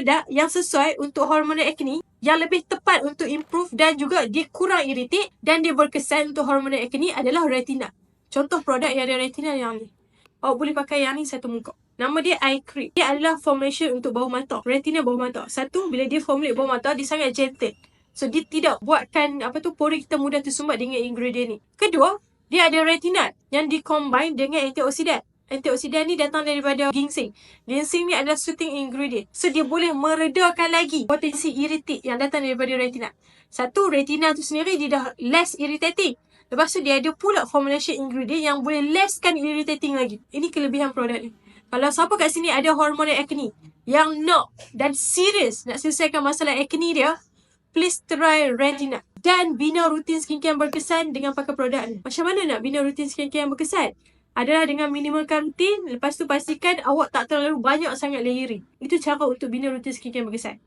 produk yang sesuai untuk hormonal acne yang lebih tepat untuk improve dan juga dia kurang iritik dan dia berkesan untuk hormonal acne adalah retina. Contoh produk yang ada retina yang ni. Awak boleh pakai yang ni satu muka. Nama dia eye cream. Dia adalah formulation untuk bawah mata. Retina bawah mata. Satu, bila dia formulate bawah mata, dia sangat gentle. So, dia tidak buatkan apa tu pori kita mudah tersumbat dengan ingredient ni. Kedua, dia ada retinol yang dikombine dengan antioksidan. Antioksidan ni datang daripada ginseng. Ginseng ni adalah soothing ingredient. So, dia boleh meredakan lagi potensi iritik yang datang daripada retina. Satu, retina tu sendiri dia dah less irritating. Lepas tu, dia ada pula formulation ingredient yang boleh lesskan irritating lagi. Ini kelebihan produk ni. Kalau siapa kat sini ada hormonal acne yang nak dan serius nak selesaikan masalah acne dia, please try Retina. Dan bina rutin skincare yang berkesan dengan pakai produk ni. Macam mana nak bina rutin skincare yang berkesan? Adalah dengan minimalkan rutin. Lepas tu pastikan awak tak terlalu banyak sangat layering. Itu cara untuk bina rutin skincare berkesan.